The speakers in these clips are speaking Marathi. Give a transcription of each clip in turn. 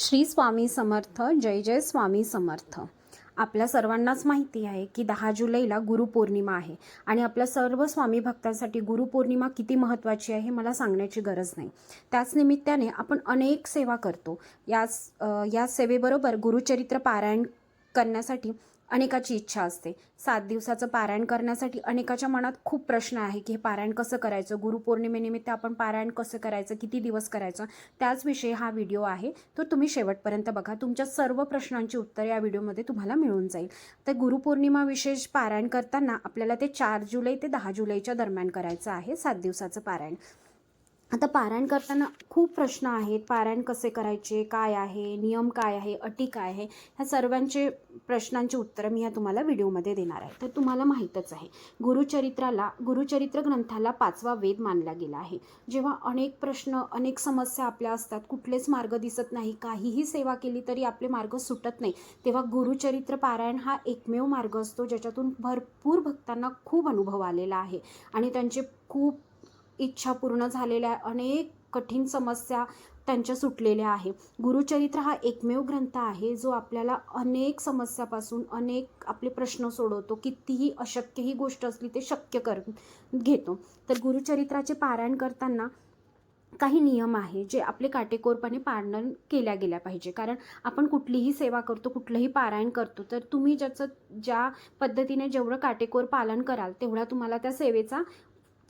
श्री स्वामी समर्थ जय जय स्वामी समर्थ. आपल्या सर्वांनाच माहिती आहे की दहा जुलैला गुरुपौर्णिमा आहे आणि आपल्या सर्व स्वामी भक्तांसाठी गुरुपौर्णिमा किती महत्त्वाची आहे हे मला सांगण्याची गरज नाही. त्याच निमित्ताने आपण अनेक सेवा करतो. याच या सेवेबरोबर गुरुचरित्र पारायण करण्यासाठी अनेकाची इच्छा असते. सात दिवसाचं पारायण करण्यासाठी अनेकाच्या मनात खूप प्रश्न आहे की हे पारायण कसं करायचं? गुरुपौर्णिमेनिमित्त आपण पारायण कसं करायचं? किती दिवस करायचं? त्याचविषयी हा व्हिडिओ आहे. तो तुम्ही शेवटपर्यंत बघा. तुमच्या सर्व प्रश्नांची उत्तरे या व्हिडिओमध्ये तुम्हाला मिळून जाईल. तर गुरुपौर्णिमा विशेष पारायण करताना आपल्याला ते चार जुलै ते दहा जुलैच्या दरम्यान करायचं आहे सात दिवसाचं पारायण. आता पारायण करताना खूप प्रश्न आहेत. पारायण कसे करायचे? काय आहे? नियम काय आहे? अटी काय आहे? ह्या सर्वांचे प्रश्नांची उत्तरं मी ह्या तुम्हाला व्हिडिओमध्ये देणार आहे. तर तुम्हाला माहीतच आहे. गुरुचरित्राला गुरुचरित्र ग्रंथाला पाचवा वेद मानला गेला आहे. जेव्हा अनेक प्रश्न अनेक समस्या आपल्या असतात कुठलेच मार्ग दिसत नाही काहीही सेवा केली तरी आपले मार्ग सुटत नाही. तेव्हा गुरुचरित्र पारायण हा एकमेव मार्ग असतो ज्याच्यातून भरपूर भक्तांना खूप अनुभव आलेला आहे. आणि त्यांचे खूप इच्छा पूर्ण झालेल्या अनेक कठीण समस्या त्यांच्या सुटलेल्या आहे. गुरुचरित्र हा एकमेव ग्रंथ आहे जो आपल्याला अनेक समस्यापासून अनेक आपले प्रश्न सोडवतो. कितीही अशक्य ही गोष्ट असली ते शक्य कर घेतो. तर गुरुचरित्राचे पारायण करताना काही नियम आहे जे आपले काटेकोरपणे पालन केल्या गेल्या पाहिजे. कारण आपण कुठलीही सेवा करतो कुठलंही पारायण करतो तर तुम्ही ज्याचं ज्या पद्धतीने जेवढं काटेकोर पालन कराल तेवढा तुम्हाला त्या सेवेचा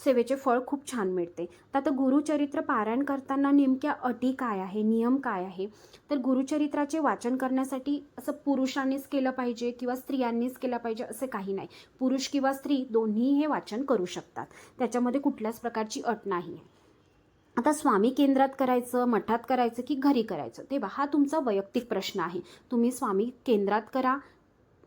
सेवेचे फळ खूप छान मिळते. तर आता गुरुचरित्र पारायण करताना नेमक्या अटी काय आहे? नियम काय आहे? तर गुरुचरित्राचे वाचन करण्यासाठी असं पुरुषांनीच केलं पाहिजे किंवा स्त्रियांनीच केलं पाहिजे असे काही नाही. पुरुष किंवा स्त्री दोन्ही हे वाचन करू शकतात. त्याच्यामध्ये कुठल्याच प्रकारची अट नाही. आता स्वामी केंद्रात करायचं मठात करायचं की घरी करायचं? तेव्हा हा तुमचा वैयक्तिक प्रश्न आहे. तुम्ही स्वामी केंद्रात करा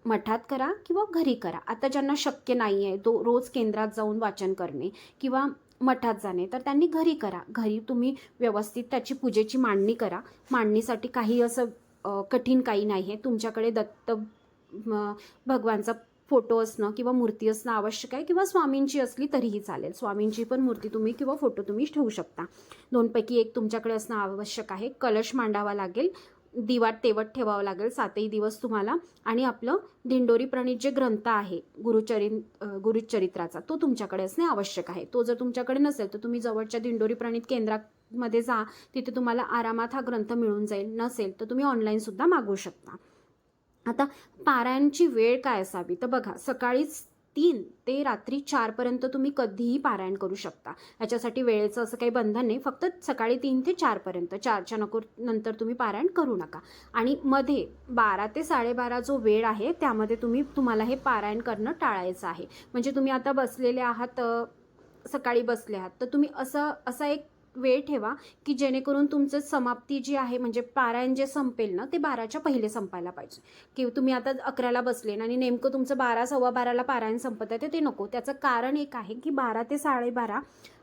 मठात करा किंवा घरी करा. आता ज्यांना शक्य नाही आहे तो रोज केंद्रात जाऊन वाचन करणे किंवा मठात जाणे तर त्यांनी घरी करा. घरी तुम्ही व्यवस्थित त्याची पूजेची मांडणी करा. मांडणीसाठी काही असं कठीण काही नाही आहे तुमच्याकडे दत्त भगवानचा फोटो असणं किंवा मूर्ती असणं आवश्यक आहे किंवा स्वामींची असली तरीही चालेल. स्वामींची पण मूर्ती तुम्ही किंवा फोटो तुम्ही ठेवू शकता. दोनपैकी एक तुमच्याकडे असणं आवश्यक आहे. कलश मांडावा लागेल. दिवाट तेवट ठेवावं लागेल सातही दिवस तुम्हाला. आणि आपलं दिंडोरी प्रणित जे ग्रंथ आहे गुरुचरि गुरुचरित्राचा तो तुमच्याकडे असणे आवश्यक आहे. तो जर तुमच्याकडे नसेल तर तुम्ही जवळच्या दिंडोरी प्रणित केंद्रामध्ये जा. तिथे तुम्हाला आरामात हा ग्रंथ मिळून जाईल. नसेल तर तुम्ही ऑनलाईनसुद्धा मागवू शकता. आता पारायणची वेळ काय असावी? तर बघा सकाळीच तीन ते रात्री चारपर्यंत तुम्ही कधीही पारायण करू शकता. याच्यासाठी वेळेचं असं काही बंधन नाही. फक्त सकाळी तीन ते चारपर्यंत. चारच्या नको नंतर तुम्ही पारायण करू नका. आणि मध्ये बारा ते साडेबारा जो वेळ आहे त्यामध्ये तुम्ही तुम्हाला हे पारायण करणं टाळायचं आहे. म्हणजे तुम्ही आता बसलेले आहात सकाळी बसले आहात. तर तुम्ही असं असा एक वेळ ठेवा की जेणेकरून तुमचं समाप्ती जी आहे म्हणजे पारायण जे संपेल ना ते बाराच्या पहिले संपायला पाहिजे. की तुम्ही आता अकराला बसले आणि नेमकं तुमचं बारा सव्वा बाराला पारायण संपत आहे ते नको. त्याचं कारण एक आहे की बारा ते साडेबारा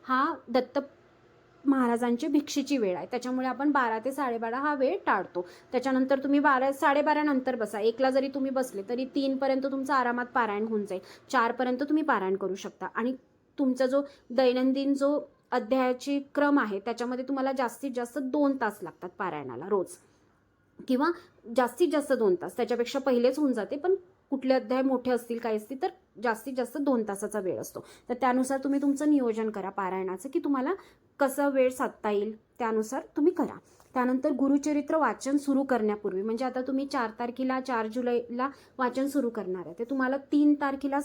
हा दत्त महाराजांची भिक्षेची वेळ आहे. त्याच्यामुळे आपण बारा ते साडेबारा हा वेळ टाळतो. त्याच्यानंतर तुम्ही बारा साडेबारा नंतर बसा. एकला जरी तुम्ही बसले तरी तीनपर्यंत तुमचं आरामात पारायण होऊन जाईल. चारपर्यंत तुम्ही पारायण करू शकता. आणि तुमचा जो दैनंदिन जो अध्यायाची क्रम आहे त्याच्यामध्ये तुम्हाला जास्तीत जास्त दोन तास लागतात पारायणाला रोज. किंवा जास्तीत जास्त दोन तास त्याच्यापेक्षा पहिलेच होऊन जाते पण कुठले अध्याय मोठे असतील काही असतील तर जास्तीत जास्त दोन तासाचा वेळ असतो. तर त्यानुसार तुम्ही तुमचं नियोजन करा पारायणाचं की तुम्हाला कसं वेळ साधता येईल त्यानुसार तुम्ही करा. त्यानंतर गुरुचरित्र वाचन सुरू करण्यापूर्वी म्हणजे आता तुम्ही चार तारखेला चार जुलैला वाचन सुरू करणार आहे ते तुम्हाला तीन तारखेला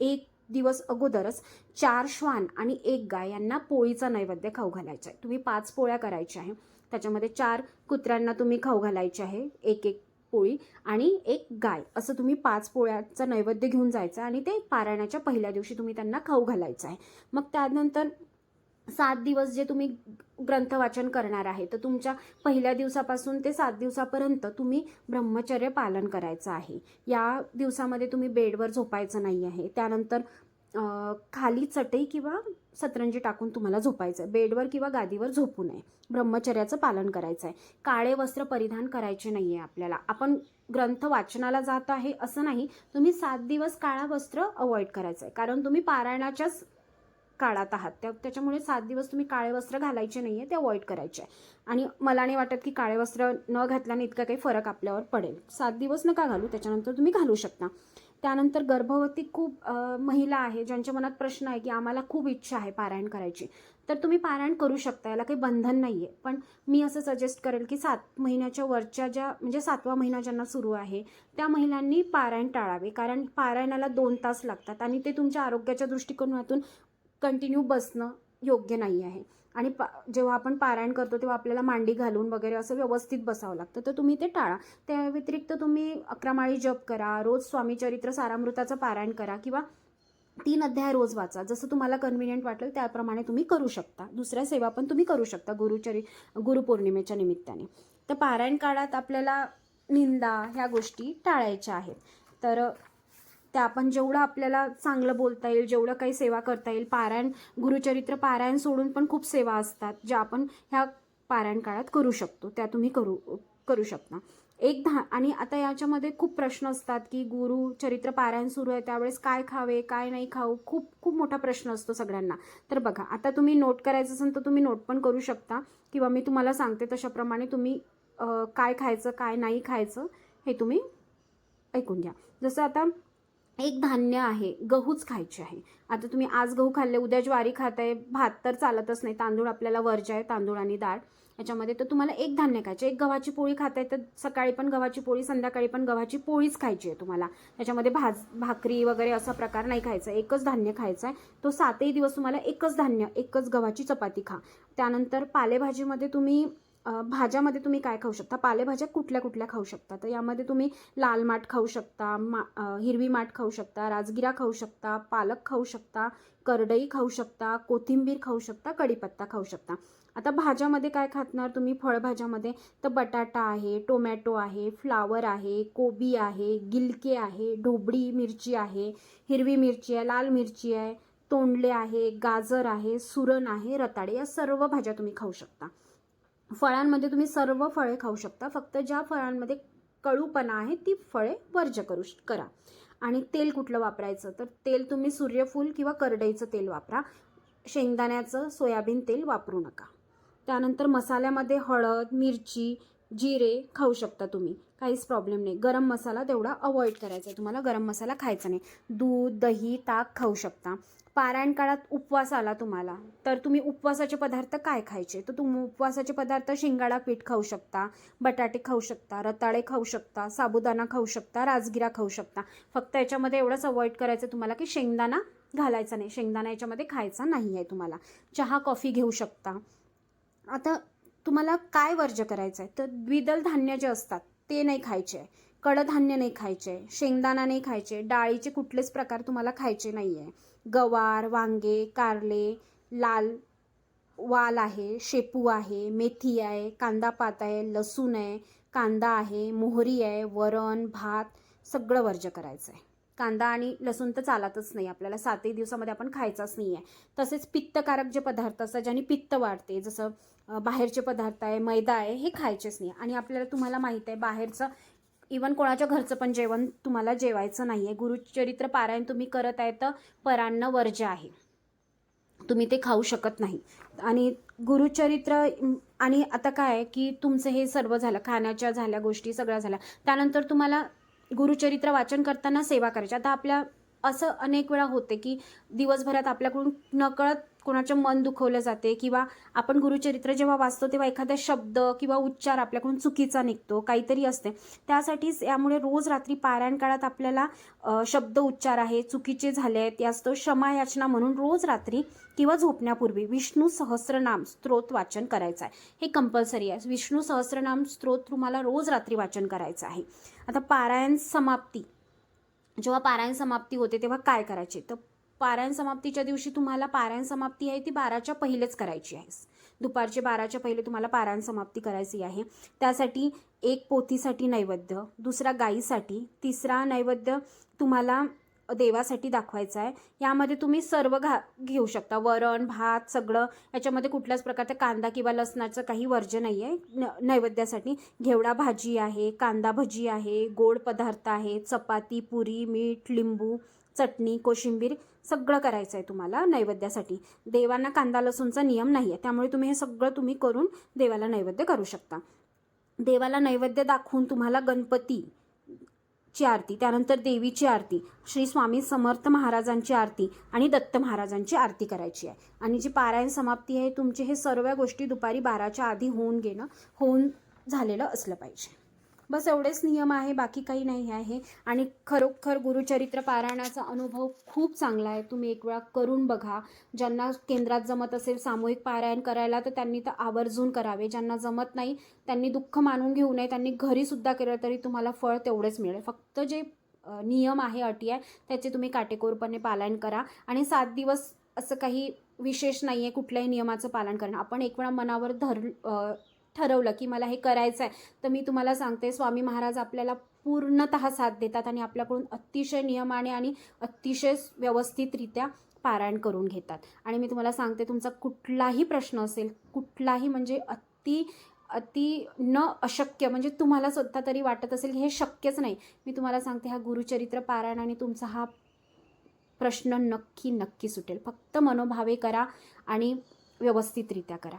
एक दिवस अगोदरच चार श्वान आणि एक गाय यांना पोळीचा नैवेद्य खाऊ घालायचा आहे. तुम्ही पाच पोळ्या करायच्या आहे. त्याच्यामध्ये चार कुत्र्यांना तुम्ही खाऊ घालायचे आहे. एक एक पोळी आणि एक गाय. असं तुम्ही पाच पोळ्याचं नैवेद्य घेऊन जायचं आणि ते पारायणाच्या पहिल्या दिवशी तुम्ही त्यांना खाऊ घालायचं आहे. मग त्यानंतर सात दिवस जे तुम्ही ग्रंथ वाचन करणार आहे तर तुमच्या पहिल्या दिवसापासून ते सात दिवसापर्यंत तुम्ही ब्रह्मचर्य पालन करायचं आहे. या दिवसामध्ये तुम्ही बेडवर झोपायचं नाही आहे. त्यानंतर खाली चटई किंवा सतरंजी टाकून तुम्हाला झोपायचं आहे. बेडवर किंवा गादीवर झोपू नये. ब्रह्मचर्याचं पालन करायचं आहे. काळे वस्त्र परिधान करायचे नाही आहे आपल्याला. आपण ग्रंथ वाचनाला जात आहे असं नाही. तुम्ही सात दिवस काळा वस्त्र अवॉइड करायचं आहे. कारण तुम्ही पारायणाच्याच काळात आहात. त्या त्याच्यामुळे सात दिवस तुम्ही काळे वस्त्र घालायचे नाही आहे ते अवॉइड करायचे. आहे आणि मला नाही वाटत की काळे वस्त्र न घातल्याने इतका काही फरक आपल्यावर पडेल. सात दिवस नका घालू त्याच्यानंतर तुम्ही घालू शकता. त्यानंतर गर्भवती खूप महिला आहे ज्यांच्या मनात प्रश्न आहे की आम्हाला खूप इच्छा आहे पारायण करायची. तर तुम्ही पारायण करू शकता याला काही बंधन नाही आहे पण मी असं सजेस्ट करेल की सात महिन्याच्या वरच्या ज्या म्हणजे सातवा महिना ज्यांना सुरू आहे त्या महिलांनी पारायण टाळावे. कारण पारायणाला दोन तास लागतात आणि ते तुमच्या आरोग्याच्या दृष्टिकोनातून कंटिन्यू बसणं योग्य नाही आहे. आणि पा जेव्हा आपण पारायण करतो तेव्हा आपल्याला मांडी घालून वगैरे असं व्यवस्थित बसावं लागतं. तर तुम्ही ते टाळा. त्या व्यतिरिक्त तुम्ही अकरामाळी जप करा रोज स्वामीचरित्र सारामृताचं पारायण करा किंवा तीन अध्याय रोज वाचा. जसं तुम्हाला कन्व्हिनियंट वाटेल त्याप्रमाणे तुम्ही करू शकता. दुसऱ्या सेवा पण तुम्ही करू शकता गुरुचरी गुरुपौर्णिमेच्या निमित्ताने. तर पारायण काळात आपल्याला निंदा ह्या गोष्टी टाळायच्या आहेत. तर त्या आपण जेवढं आपल्याला चांगलं बोलता येईल जेवढं काही सेवा करता येईल पारायण गुरुचरित्र पारायण सोडून पण खूप सेवा असतात ज्या आपण ह्या पारायण काळात करू शकतो त्या तुम्ही करू करू शकता. एक धा आणि आता याच्यामध्ये खूप प्रश्न असतात की गुरुचरित्र पारायण सुरू आहे त्यावेळेस काय खावे काय नाही खाऊ खूप खूप मोठा प्रश्न असतो सगळ्यांना. तर बघा आता तुम्ही नोट करायचं असेल तर तुम्ही नोट पण करू शकता किंवा मी तुम्हाला सांगते तशाप्रमाणे तुम्ही काय खायचं काय नाही खायचं हे तुम्ही ऐकून घ्या. जसं आता एक धान्य आहे गहूच खायचे आहे. आता तुम्ही आज गहू खाल्ले उद्या ज्वारी खाताय भात तर चालतच नाही. तांदूळ आपल्याला वरचे आहे तांदूळ आणि डाळ. याच्यामध्ये तर तुम्हाला एक धान्य खायचे एक गव्हाची पोळी खाताय तर सकाळी पण गव्हाची पोळी संध्याकाळी पण गव्हाची पोळीच खायची आहे तुम्हाला. त्याच्यामध्ये भाज भाकरी वगैरे असा प्रकार नाही खायचा. एकच धान्य खायचं आहे. तो सातही दिवस तुम्हाला एकच धान्य एकच गव्हाची चपाती खा. त्यानंतर पालेभाजीमध्ये तुम्ही भाज्यामध्ये तुम्ही काय खाऊ शकता? पालेभाज्या कुठल्या कुठल्या खाऊ शकता? तर यामध्ये तुम्ही लाल माठ खाऊ शकता मा हिरवी माठ खाऊ शकता राजगिरा खाऊ शकता पालक खाऊ शकता करडई खाऊ शकता कोथिंबीर खाऊ शकता कढीपत्ता खाऊ शकता. आता भाज्यामध्ये काय खातणार तुम्ही? फळभाज्यामध्ये तर बटाटा आहे टोमॅटो आहे फ्लावर आहे कोबी आहे गिलके आहे ढोबळी मिरची आहे हिरवी मिरची आहे लाल मिरची आहे तोंडले आहे गाजर आहे सुरण आहे रताळे या सर्व भाज्या तुम्ही खाऊ शकता. फळांमध्ये तुम्ही सर्व फळे खाऊ शकता. फक्त ज्या फळांमध्ये कळूपणा आहे ती फळे वर्ज करू श- करा. आणि तेल कुठलं वापरायचं? तर तेल तुम्ही सूर्यफूल किंवा करडईचं तेल वापरा. शेंगदाण्याचं सोयाबीन तेल वापरू नका. त्यानंतर मसाल्यामध्ये हळद मिरची जिरे खाऊ शकता तुम्ही. काहीच प्रॉब्लेम नाही. गरम मसाला तेवढा अवॉइड करायचा आहे. तुम्हाला गरम मसाला खायचा नाही. दूध दही ताक खाऊ शकता. पारायण काळात उपवास आला तुम्हाला. तर तुम्ही उपवासाचे पदार्थ काय खायचे? तर तुम्ही उपवासाचे पदार्थ शिंगाडा पीठ खाऊ शकता बटाटे खाऊ शकता रताळे खाऊ शकता साबुदाणा खाऊ शकता राजगिरा खाऊ शकता. फक्त याच्यामध्ये एवढंच अवॉइड करायचं तुम्हाला की शेंगदाणा घालायचा नाही. शेंगदाणा याच्यामध्ये खायचा नाही आहे तुम्हाला. चहा कॉफी घेऊ शकता. आता तुम्हाला काय वर्ज करायचं आहे तर द्विदल धान्य जे असतात ते नाही खायचे. आहे कडधान्य नाही खायचे. शेंगदाणा नाही खायचे. डाळीचे कुठलेच प्रकार तुम्हाला खायचे नाही आहे गवार वांगे कारले लाल वाल आहे शेपू आहे मेथी आहे कांदा पात आहे लसूण आहे कांदा आहे मोहरी आहे वरण भात सगळं वर्ज करायचं आहे कांदा आणि लसूण तर चालतच नाही. आपल्याला सातही दिवसामध्ये आपण खायचाच नाही आहे तसेच पित्तकारक जे पदार्थ असतात ज्याने पित्त वाढते जसं बाहेरचे पदार्थ आहे मैदा आहे हे खायचेच नाही. आणि आपल्याला तुम्हाला माहीत आहे बाहेरचं इवन कोणाच्या घरचं पण जेवण तुम्हाला जेवायचं नाही आहे गुरुचरित्र पारायण तुम्ही करत आहे तर परान्न वर्ज्य आहे तुम्ही ते खाऊ शकत नाही. आणि गुरुचरित्र आणि आता काय आहे की तुमचं हे सर्व झालं खाण्याच्या झाल्या गोष्टी सगळ्या झाल्या. त्यानंतर तुम्हाला गुरुचरित्र वाचन करताना सेवा करायची. आता आपल्या असं अनेक वेळा होते की दिवसभरात आपल्याकडून नकळत कोणाचं मन दुखवलं जाते किंवा आपण गुरुचरित्र जेव्हा वाचतो तेव्हा एखादा शब्द किंवा उच्चार आपल्याकडून चुकीचा निघतो काहीतरी असते. त्यासाठीच यामुळे रोज रात्री पारायण काळात आपल्याला शब्द उच्चार आहे चुकीचे झाले आहेत यास्तव क्षमायाचना क्षमा याचना म्हणून रोज रात्री किंवा झोपण्यापूर्वी विष्णू सहस्रनाम स्त्रोत वाचन करायचं आहे. हे कंपल्सरी आहे. विष्णू सहस्रनाम स्त्रोत तुम्हाला रोज रात्री वाचन करायचं आहे. आता पारायण समाप्ती. जेव्हा पारायण समाप्ती होते तेव्हा काय करायचे? तर पारायण समाप्तीच्या दिवशी तुम्हाला पारायण समाप्ती आहे ती बाराच्या पहिलेच करायची आहे. दुपारचे बाराच्या पहिले तुम्हाला पारायण समाप्ती करायची आहे. त्यासाठी एक पोथीसाठी नैवेद्य दुसरा गाईसाठी तिसरा नैवेद्य तुम्हाला देवासाठी दाखवायचा आहे. यामध्ये तुम्ही सर्व घा घेऊ शकता. वरण भात सगळं. याच्यामध्ये कुठल्याच प्रकारचा कांदा किंवा लसणाचं काही वर्ज नाही आहे न नैवेद्यासाठी घेवडा भाजी आहे कांदा भजी आहे गोड पदार्थ आहे चपाती पुरी मीठ लिंबू चटणी कोशिंबीर सगळं करायचं आहे तुम्हाला नैवेद्यासाठी. देवांना कांदा लसूणचा नियम नाही आहे त्यामुळे तुम्ही हे सगळं तुम्ही करून देवाला नैवेद्य करू शकता. देवाला नैवेद्य दाखवून तुम्हाला गणपती ची आरती त्यानंतर देवीची आरती श्री स्वामी समर्थ महाराजांची आरती आणि दत्त महाराजांची आरती करायची आहे. आणि जी पारायण समाप्ती आहे तुमचे हे सर्व गोष्टी दुपारी बाराच्या आधी होऊन घेणं होऊन झालेलं असलं पाहिजे. बस एवढेच नियम आहे बाकी काही नाही आहे. आणि खरोखर गुरुचरित्र पारायणाचा अनुभव खूप चांगला आहे. तुम्ही एक वेळा करून बघा. ज्यांना केंद्रात जमत असेल सामूहिक पारायण करायला तर त्यांनी तर आवर्जून करावे. ज्यांना जमत नाही त्यांनी दुःख मानून घेऊ नये. त्यांनी घरीसुद्धा केलं तरी तुम्हाला फळ तेवढेच मिळेल. फक्त जे नियम आहे अटी आहे त्याचे तुम्ही काटेकोरपणे पालन करा. आणि सात दिवस असं काही विशेष नाही आहे कुठल्याही नियमाचं पालन करणं. आपण एक वेळा मनावर धर ठरवलं की मला हे करायचं आहे तर मी तुम्हाला सांगते स्वामी महाराज आपल्याला पूर्णतः साथ देतात आणि आपल्याकडून अतिशय नियमाने आणि अतिशय व्यवस्थितरित्या पारायण करून घेतात. आणि मी तुम्हाला सांगते तुमचा कुठलाही प्रश्न असेल कुठलाही म्हणजे अति अति न अशक्य म्हणजे तुम्हाला स्वतः तरी वाटत असेल की हे शक्यच नाही. मी तुम्हाला सांगते हा गुरुचरित्र पारायण आणि तुमचा हा प्रश्न नक्की नक्की सुटेल. फक्त मनोभावे करा आणि व्यवस्थितरित्या करा.